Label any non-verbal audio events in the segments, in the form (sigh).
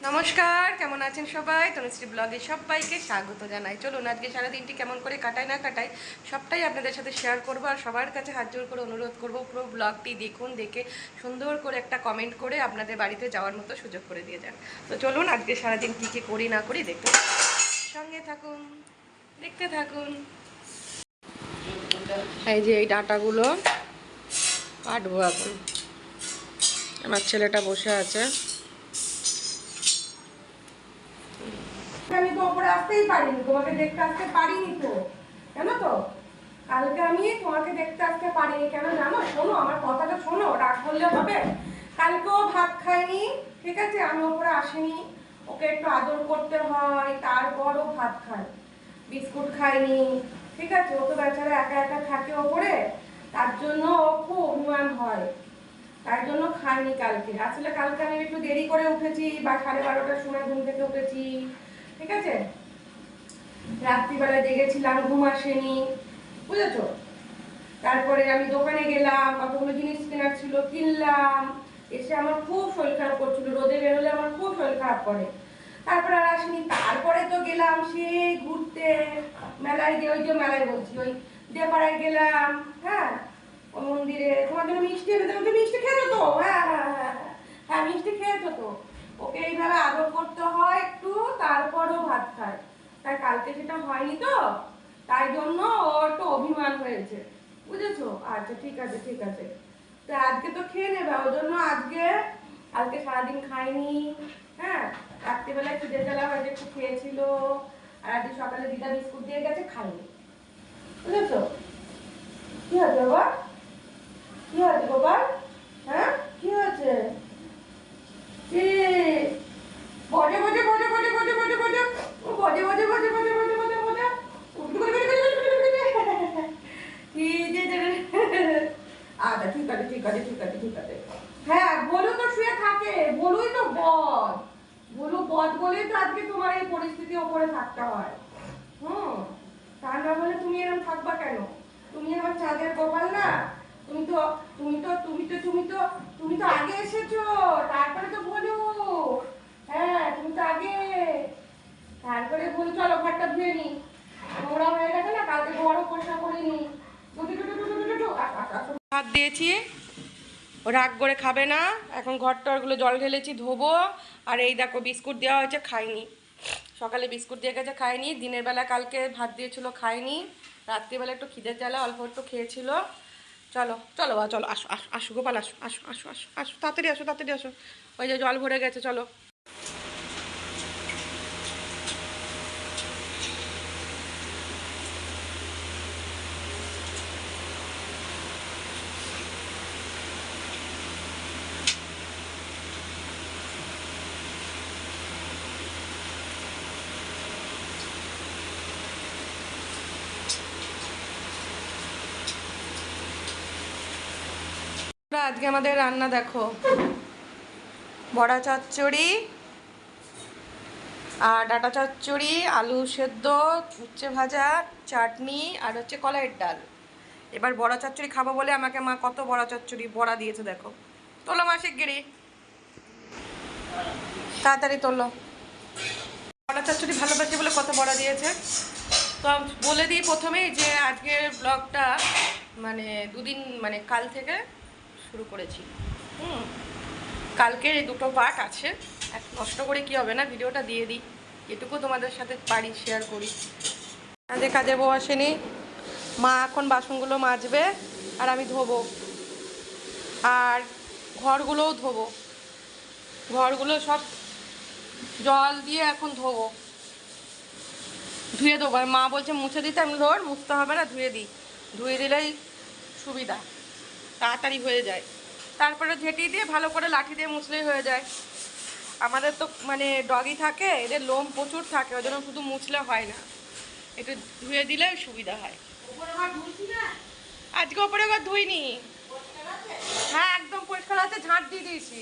নমস্কার, কেমন আছেন সবাই? তনুশ্রী ব্লগে সবাইকে স্বাগত জানাই। চলুন, আজকে সারাদিনটি কেমন করে কাটায়, না কাটাই সবটাই আপনাদের সাথে শেয়ার করব। আর সবার কাছে হাত জোর করে অনুরোধ করব, পুরো ব্লগটি দেখুন, দেখে সুন্দর করে একটা কমেন্ট করে আপনাদের বাড়িতে যাওয়ার মতো সুযোগ করে দিয়ে যান। তো চলুন, আজকে সারাদিন কী কী করি, না করি, দেখতে থাকুন। সঙ্গে থাকুন, দেখতে থাকুন। এই যে এই ডাটাগুলো কাটবো এখন। আমার ছেলেটা বসে আছে। আমি তো ওপরে আসতেই পারিনি, তোমাকে দেখতে আসতে পারিনি তো, জানো তো? কালকে আমি তোমাকে দেখতে আসতে পারিনি, কেন জানো? শোনো, আমার কথাটা শোনো, রাগ করলে হবে। কালকেও ভাত খাইনি, ঠিক আছে? আমি ওপরে আসিনি। ওকে একটু আদর করতে হয়, তারপরও ভাত খাই। বিস্কুট খাইনি, ঠিক আছে? ও তো বেচারা একা একা থাকে ওপরে, তার জন্য ও খুব অভিমান হয়। তার জন্য খাইনি কালকে। আসলে কালকে আমি একটু দেরি করে উঠেছি, বা সাড়ে বারোটার সময় ঘুম থেকে উঠেছি। ঠিক আছে? রাত্রিবেলা জেগেছিলাম ঘুম আসেনি, বুঝেছ? তারপরে আমি দোকানে গেলাম, কতগুলো জিনিস কেনার ছিল কিনলাম, এসে আমার খুব শরীর খারাপ করছিল, রোদে বেরোলে আমার খুব শরীর খারাপ করে। তারপরে আর আসিনি, তারপরে তো গেলাম সেই ঘুরতে, মেলায় গিয়ে, ওই যে মেলায় বলছি, ওই দেপাড়ায় গেলাম হ্যাঁ? মন্দিরে, তোমার জন্য মিষ্টি এনে দেবো তুমি মিষ্টি খেয়েছো তো হ্যাঁ হ্যাঁ। হ্যাঁ মিষ্টি খেয়েছো তো ওকে এইভাবে আদর করতে হয় একটু তারপরও ভাত খায় তাই কালকে সেটা হয়নি তো? তাই জন্য ওর একটু অভিমান হয়েছে। বুঝেছ? আচ্ছা ঠিক আছে ঠিক আছে। তো আজকে তো খেয়ে নেবে ওই জন্য আজকে আজকে সারাদিন খাইনি হ্যাঁ? রাত্রিবেলায় খিদে জ্বালা হয়তো একটু খেয়েছিল, আর আজকে সকালে দিদা বিস্কুট দিয়ে গেছে খাইনি বুঝেছ? কি হয়েছে বাবা কি হয়েছে বাবা চলো, ঘরটা ধুয়ে নি নোংরা হয়ে গেছে না, কালকে ঘরও পরিষ্কার করে নি ভাত দিয়েছি। রাগ করে খাবে না। এখন ঘর টরগুলো জল ঢেলেছি, ধোবো। আর এই দেখো, বিস্কুট দেওয়া হয়েছে, খাইনি। সকালে বিস্কুট দিয়ে গেছে, খাইনি। দিনের বেলা কালকে ভাত দিয়েছিল, খাইনি। রাত্রিবেলা একটু খিদের জ্বালা, অল্প একটু খেয়েছিল। চলো চলো বা চলো, আসো আসো আসো, গোপাল, আসো আসো আসো আসো আসো, তাড়াতাড়ি আসো তাড়াতাড়ি আসো। ওই যে জল ভরে গেছে, চলো। আজকে আমাদের রান্না দেখো। বড়া চচ্চড়ি আর ডাটা চচ্চড়ি, আলু সেদ্ধ, উচ্ছে ভাজা, চাটনি আর হচ্ছে কলাইয়ের ডাল। এবার বড়া চচ্চড়ি খাব বলে আমাকে মা কত বড়া চচ্চড়ি, বড়া দিয়েছে দেখো। তোলো মাসিক গিরি। তাড়াতাড়ি তোলো। বড়া চচ্চড়ি ভালোবাসে বলে কত বড়া দিয়েছে? তো বলে দিই প্রথমেই যে আজকের ব্লগটা মানে দুদিন মানে কাল থেকে শুরু করেছি। হুম। কালকের এই দুটো পার্ট আছে। এক নষ্ট করে কি হবে না? ভিডিওটা দিয়ে দিই। এটুকু তোমাদের সাথে পারি শেয়ার করি। আজকে কাজে বউ আসেনি। মা এখন বাসনগুলো মাজবে আর আমি ধোবো। আর ঘরগুলোও ধোবো। ঘরগুলো সব জল দিয়ে এখন ধোবো। ধুয়ে দেবো। মা বলছে, মুছে দিতে আমি ধর মুছতে হবে না, ধুয়ে দিই। ধুয়ে দিলেই সুবিধা। তাড়াতাড়ি হয়ে যায়। তারপরে ঝেঁটি দিয়ে ভালো করে লাঠি দিয়ে মুছলেই হয়ে যায়। আমাদের তো মানে ডগি থাকে এদের লোম প্রচুর থাকে ওই জন্য শুধু মুছলে হয় না। একটু ধুয়ে দিলে সুবিধা হয়। আজকে ওপরে এবার ধুইনি। হ্যাঁ একদম পরিষ্কার আছে ঝাঁট দিয়ে দিয়েছি।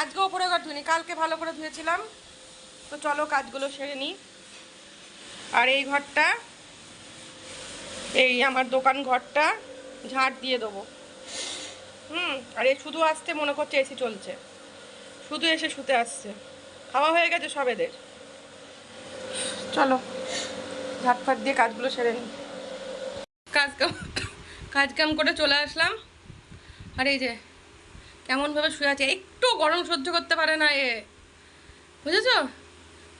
আজকে ওপরে ঘর ধুইনি কালকে ভালো করে ধুয়েছিলাম। তো চলো কাজগুলো সেরে নিই। আর এই ঘরটা এই আমার দোকান ঘরটা ঝাঁট দিয়ে দেবো। হুম, আর এ শুধু আসতে মনে করছে এসি চলছে। শুধু এসে শুতে আসছে। খাওয়া হয়ে গেছে সব এদের। চলো ঝাট ফাট দিয়ে কাজগুলো সেরে নিই কাজ কাজ কাম করে চলে আসলাম। আর এই যে, কেমনভাবে শুয়ে আছে, একটু গরম সহ্য করতে পারে না এ। বুঝেছ?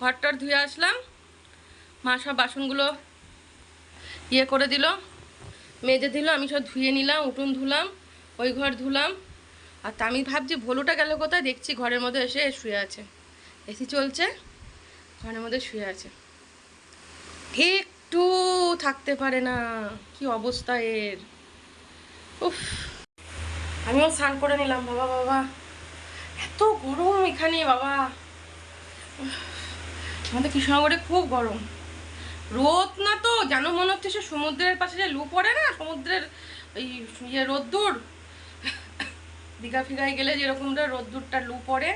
ঘরটার ধুয়ে আসলাম। মা সব বাসনগুলো ইয়ে করে দিল, মেজে দিল, আমি সব ধুয়ে নিলাম, উঠুন ধুলাম। ওই ঘর ধুলাম। আর আমি ভাবছি ভলুটা গেল কোথায়? দেখছি ঘরের মধ্যে এসে শুয়ে আছে। এসি চলছে, ঘরের মধ্যে শুয়ে আছে। একটু থাকতে পারে না, কি অবস্থা এর? উফ, আমিও স্নান করে নিলাম, বাবা বাবা। এত গরম এখানে, বাবা। আমাদের কৃষ্ণনগরে খুব গরম। রোদ না তো যেন মনে হচ্ছে সে সমুদ্রের পাশে যে লু পড়ে না, সমুদ্রের ওই ইয়ে রোদ্দুর? দীঘা ফিঘায় গেলে যেরকম রোদ্দুরটা লু পড়ে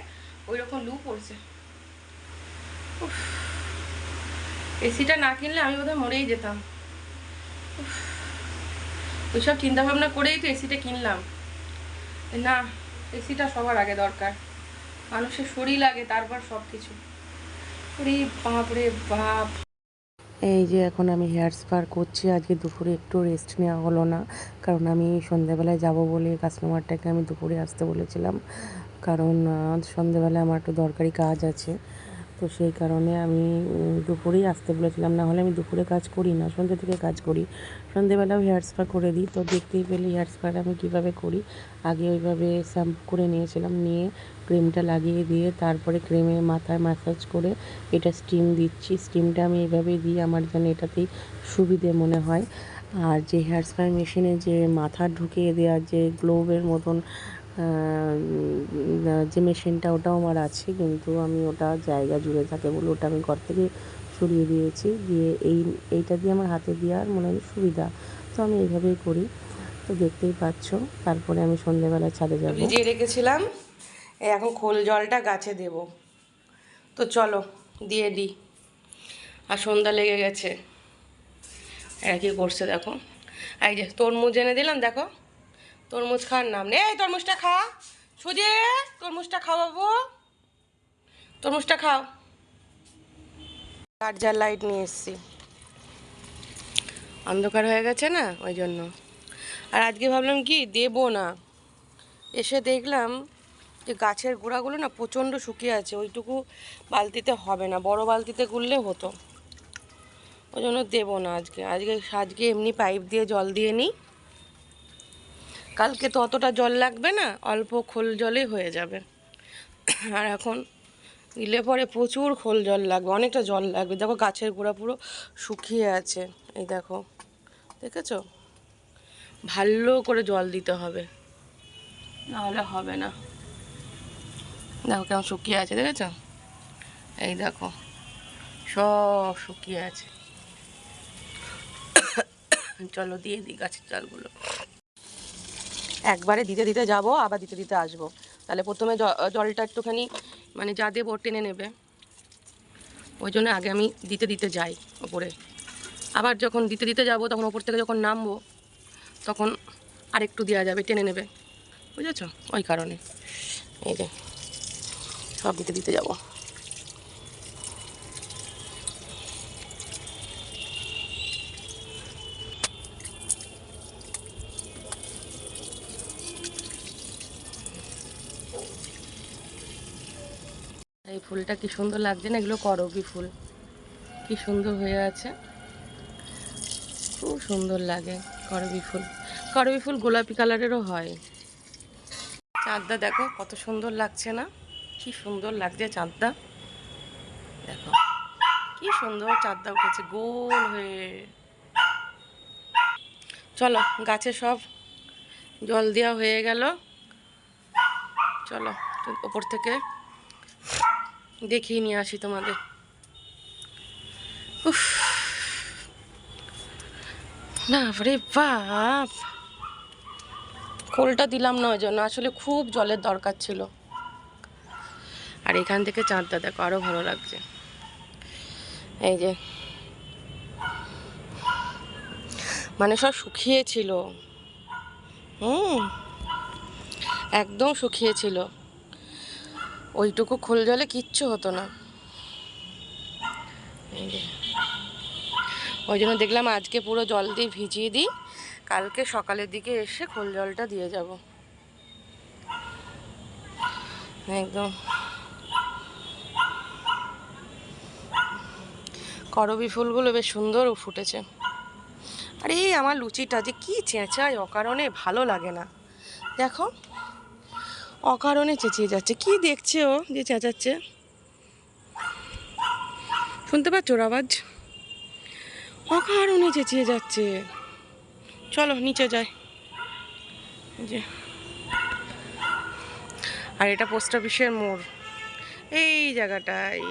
ওই রকম লু পড়ছে। এসিটা না কিনলে আমি বোধহয় মরেই যেতাম। ওইসব চিন্তা ভাবনা করেই তো এসিটা কিনলাম। না এসিটা সবার আগে দরকার। মানুষের শরীর লাগে তারপর সব কিছু বাপরে বাপ। এই যে এখন আমি হেয়ার স্পার করছি, আজকে দুপুরে একটু রেস্ট নেওয়া হলো না, কারণ আমি সন্ধ্যেবেলায় যাব বলে কাস্টমারটাকে আমি দুপুরে আসতে বলেছিলাম, কারণ সন্ধ্যেবেলায় আমার একটু দরকারি কাজ আছে, তো সেই কারণে আমি দুপুরেই আসতে বলেছিলাম, না হলে আমি দুপুরে কাজ করি না, সন্ধ্যে থেকে কাজ করি। সন্ধ্যেবেলাও হেয়ার স্পা করে দিই, তো দেখতেই পেলে হেয়ার স্পার আমি কীভাবে করি, আগে ওইভাবে শ্যাম্পু করে নিয়েছিলাম, নিয়ে ক্রিমটা লাগিয়ে দিয়ে তারপরে ক্রিমে মাথায় ম্যাসাজ করে এটা স্টিম দিচ্ছি। স্টিমটা আমি এইভাবেই দিই, আমার যেন এটাতেই সুবিধে মনে হয়। আর যে হেয়ার স্পাই মেশিনে যে মাথা ঢুকিয়ে দেওয়ার যে গ্লোবের মতন যে মেশিনটা ওটাও আমার আছে। কিন্তু আমি ওটা জায়গা জুড়ে থাকে বলে ওটা আমি ঘর থেকে সরিয়ে দিয়েছি। দিয়ে এই, এইটা দিয়ে আমার হাতে দেওয়ার মনে হয় সুবিধা। তো আমি এইভাবেই করি। তো দেখতেই পাচ্ছ, তারপরে আমি সন্ধ্যেবেলা ছাদে যাব। রেখেছিলাম। এখন খোল জলটা গাছে দেব। তো চলো, দিয়ে দিই আর সন্ধ্যা লেগে গেছে। এরা কি করছে দেখো? এই যে তরমুজ এনে দিলাম, দেখো? তরমুজ খাওয়ার নাম নেই। এই তরমুজটা খা। সুজে, তরমুজটা খাও বাবু। তরমুজটা খাও। চার্জার লাইট নিয়ে এসছি। অন্ধকার হয়ে গেছে না? ওই জন্য। আর আজকে ভাবলাম কি, দেবো না। এসে দেখলাম যে গাছের গোড়াগুলো না প্রচণ্ড শুকিয়ে আছে, ওইটুকু বালতিতে হবে না, বড় বালতিতে গুললে হতো। ওই জন্য দেবো না আজকে। আজকে আজকে এমনি পাইপ দিয়ে জল দিয়ে নিই। কালকে তো অতটা জল লাগবে না, অল্প খোল জলেই হয়ে যাবে। আর এখন দিলে পরে প্রচুর খোল জল লাগবে, অনেকটা জল লাগবে। দেখো গাছের গোড়া পুরো শুকিয়ে আছে, এই দেখো। দেখেছ? ভালো করে জল দিতে হবে। নাহলে হবে না। দেখো কেমন শুকিয়ে আছে, দেখেছ? এই দেখো, সব শুকিয়ে আছে। চলো দিয়ে দিই গাছের জলগুলো একবারে দিতে দিতে যাব, আবার দিতে দিতে আসব। তাহলে প্রথমে জলটা একটুখানি মানে যা দেবো টেনে নেবে। ওই জন্য আগে আমি দিতে দিতে যাই ওপরে। আবার যখন দিতে দিতে যাব, তখন ওপর থেকে যখন নামবো, তখন আরেকটু দেওয়া যাবে, টেনে নেবে। বুঝেছ? ওই কারণে। এই যে সব দিতে দিতে যাব। এই ফুলটা কি সুন্দর লাগছে না? এগুলো করবি ফুল? কি সুন্দর হয়ে আছে। খুব সুন্দর লাগে করবি ফুল। করবি ফুল গোলাপি কালারেরও হয়। চাঁদটা দেখো, কত সুন্দর লাগছে না? কি সুন্দর লাগছে চাঁদটা। দেখো, কি সুন্দর চাঁদটা উঠেছে, গোল হয়ে। চলো, গাছে সব জল দেওয়া হয়ে গেল। চলো ওপর থেকে দেখিয়ে নিয়ে আসি তোমাদের। উফ। বাপরে বাপ। খোলটা দিলাম না ওই জন্য, আসলে খুব জলের দরকার ছিল। আর এখান থেকে চাঁদটা দেখো আরও ভালো লাগছে। এই যে। মানে সব শুকিয়েছিল হুম। একদম শুকিয়েছিল ওইটুকু খোল জলে কিচ্ছু হতো না। ওই জন্য দেখলাম আজকে পুরো জল দিয়ে ভিজিয়ে দিই। কালকে সকালের দিকে এসে খোল জলটা দিয়ে যাব। একদম। করবি ফুলগুলো? বেশ সুন্দর ফুটেছে। আরে আমার লুচিটা যে কি চেঁচায়, অকারণে ভালো লাগে না। দেখো, অকারণে চেঁচিয়ে যাচ্ছে। কি দেখছে ও যে চেঁচাচ্ছে? শুনতে পাচ্ছ ওর আওয়াজ অকারণে চেঁচিয়ে যাচ্ছে। চলো, নিচে এই যে। আর এটা পোস্ট অফিসের মোড়। এই জায়গাটাই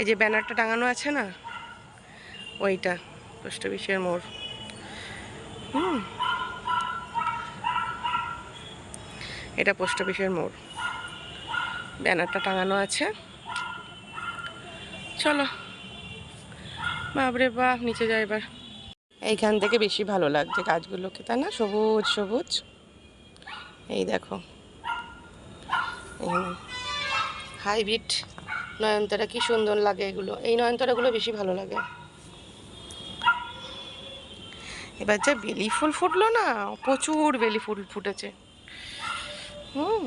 এই যে ব্যানারটা টাঙানো আছে না, ওইটা পোস্ট অফিসের মোড়। হুম। এটা পোস্ট অফিসের মোড়। ব্যানারটা টাঙানো আছে। চলো। বাপরে বাপ, নিচে যাই এবার। এইখান থেকে বেশি ভালো লাগছে গাছগুলোকে, তাই না? সবুজ সবুজ। এই দেখো। হাইব্রিড নয়নতারা কি সুন্দর লাগে এগুলো। এই নয়নতারাগুলো বেশি ভালো লাগে। এবার যা বেলি ফুল ফুটলো না, প্রচুর বেলি ফুল ফুটেছে। হুম।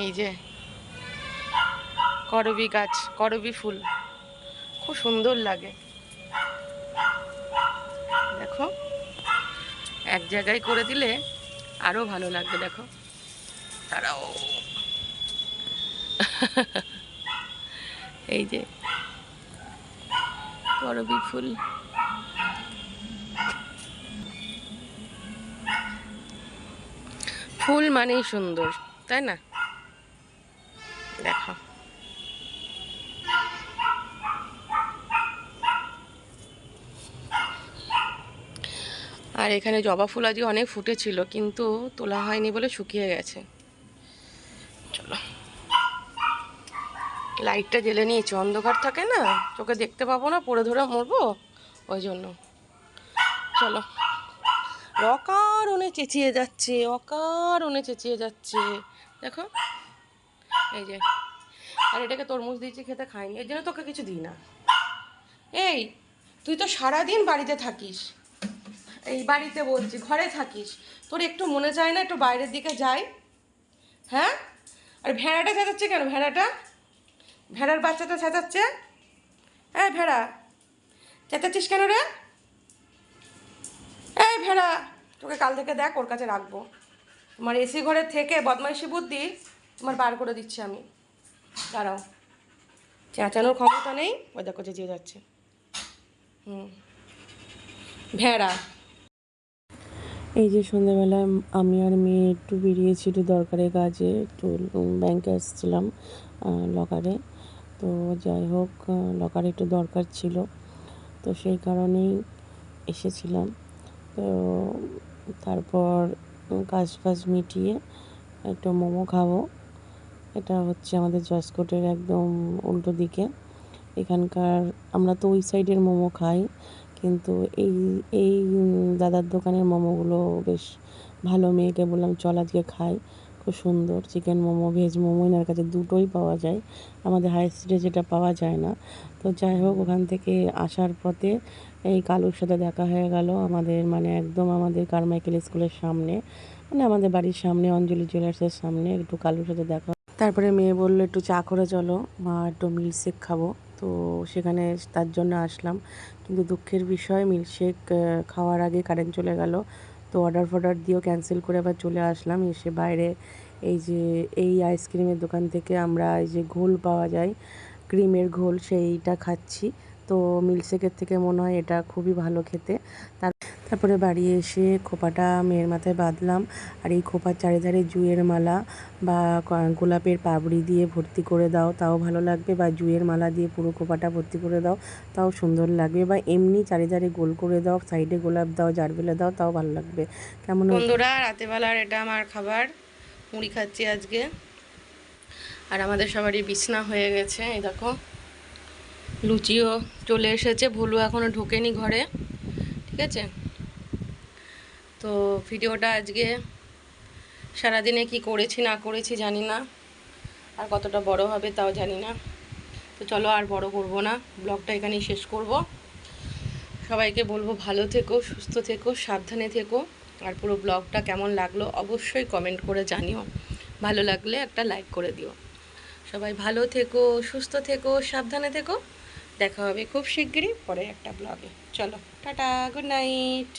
এই যে, করবি গাছ, করবি ফুল। খুব সুন্দর লাগে। দেখো, এক জায়গায় করে দিলে আরও ভালো লাগবে, দেখো। তারাও (laughs) এই যে করবি ফুল। ফুল মানেই সুন্দর, তাই না? দেখো। আর এখানে জবা ফুল আজকে অনেক ফুটেছিল, কিন্তু তোলা হয়নি বলে শুকিয়ে গেছে। লাইটটা জ্বেলে নিয়েছি, অন্ধকার থাকে না চোখে দেখতে পাবো না, পড়ে ধরে মরবো, ওই জন্য। চলো। অকারণে চেঁচিয়ে যাচ্ছে, অকারণে চেঁচিয়ে যাচ্ছে। দেখো, এই যে। আর এটাকে তরমুজ দিয়েছি খেতে খাইনি, এর জন্য তোকে কিছু দিই না। এই, তুই তো সারাদিন বাড়িতে থাকিস। এই বাড়িতে বলছি, ঘরে থাকিস। তোর একটু মনে চায় না, একটু বাইরের দিকে যাই। হ্যাঁ? আর ভেড়াটা চেঁচাচ্ছে কেন? ভেড়াটা ভেড়ার বাচ্চাটা চেঁচাচ্ছে? এই ভেড়া, চেঁচাচ্ছিস কেন রে? এই ভেড়া, তোকে কাল থেকে দেখ, ওর কাছে রাখব। তোমার এসি ঘরে থেকে বদমাইশি বুদ্ধি তোমার বার করে দিচ্ছি আমি। দাঁড়াও। চেঁচানোর ক্ষমতা নেই। ওই দেখো চেঁচিয়ে যাচ্ছে। হুম। ভেড়া। এই যে সন্ধ্যাবেলায় আমি আর মেয়ে একটু বেরিয়েছি একটু দরকারের কাজে, একটু ব্যাংকে আসছিলাম লকারে তো যাই হোক লকার একটু দরকার ছিল। তো সেই কারণেই এসেছিলাম। তো তারপর কাজ ফাজ মিটিয়ে একটু মোমো খাব। এটা হচ্ছে আমাদের জসকোটের একদম উল্টো দিকে। এখানকার আমরা তো ওই সাইডের মোমো খাই, কিন্তু এই এই দাদার দোকানের মোমোগুলো বেশ ভালো, মেয়েকে বললাম, চল আজকে খাই। খুব সুন্দর চিকেন মোমো ভেজ মোমো, এনার কাছে দুটোই পাওয়া যায়। আমাদের হাই স্ট্রিটে যেটা পাওয়া যায় না। তো যাই হোক, ওখান থেকে আসার পথে এই কালুর সাথে দেখা হয়ে গেল আমাদের মানে একদম আমাদের কারমাইকেল স্কুলের সামনে। মানে আমাদের বাড়ির সামনে, অঞ্জলি জুয়েলার্সের সামনে একটু কালুর সাথে দেখা। তারপরে মেয়ে বলল, একটু চা করে চলো, মা একটু মিল্কশেক খাব। তো সেখানে তার জন্য আসলাম। কিন্তু দুঃখের বিষয় মিল্কশেক খাওয়ার আগে কারেন্ট চলে গেল। তো অর্ডার ফর্ডার দিয়েও ক্যান্সেল করে আবার চলে আসলাম। এসে বাইরে এই যে, এই আইসক্রিমের দোকান থেকে আমরা এই যে ঘোল পাওয়া যায় ক্রিমের ঘোল সেইটা খাচ্ছি। তো মিল্কশেকের থেকে মনে হয় এটা খুবই ভালো খেতে। তার তারপরে বাড়ি এসে খোপাটা মেয়ের মাথায় বাঁধলাম আর এই খোপার চারিধারে জুঁয়ের মালা বা গোলাপের পাপড়ি দিয়ে ভর্তি করে দাও, তাও ভালো লাগবে বা জুঁয়ের মালা দিয়ে পুরো খোপাটা ভর্তি করে দাও, তাও সুন্দর লাগবে বা এমনি চারিধারে গোল করে দাও, সাইডে গোলাপ দাও, জারবেলা দাও, তাও ভালো লাগবে। কেমন বন্ধুরা, রাতেবেলার এটা আমার খাবার। মুড়ি খাচ্ছি আজকে। আর আমাদের সবারই বিছনা হয়ে গেছে, এই দেখো। লুচিও চলে এসেছে, ভুলু এখনও ঢোকেনি ঘরে। ঠিক আছে? তো ভিডিওটা আজকে সারাদিনে কি করেছি, না করেছি জানি না। আর কতটা বড় হবে তাও জানি না। তো চলো আর বড় করব না, ব্লগটা এখানেই শেষ করব। সবাইকে বলব ভালো থেকো, সুস্থ থেকো, সাবধানে থেকো। আর পুরো ব্লগটা কেমন লাগল অবশ্যই কমেন্ট করে জানিও। ভালো লাগলে একটা লাইক করে দিও। সবাই ভালো থেকো, সুস্থ থেকো, সাবধানে থেকো। দেখা হবে খুব শিগগিরই পরে একটা ব্লগে। চলো, টাটা, গুড নাইট।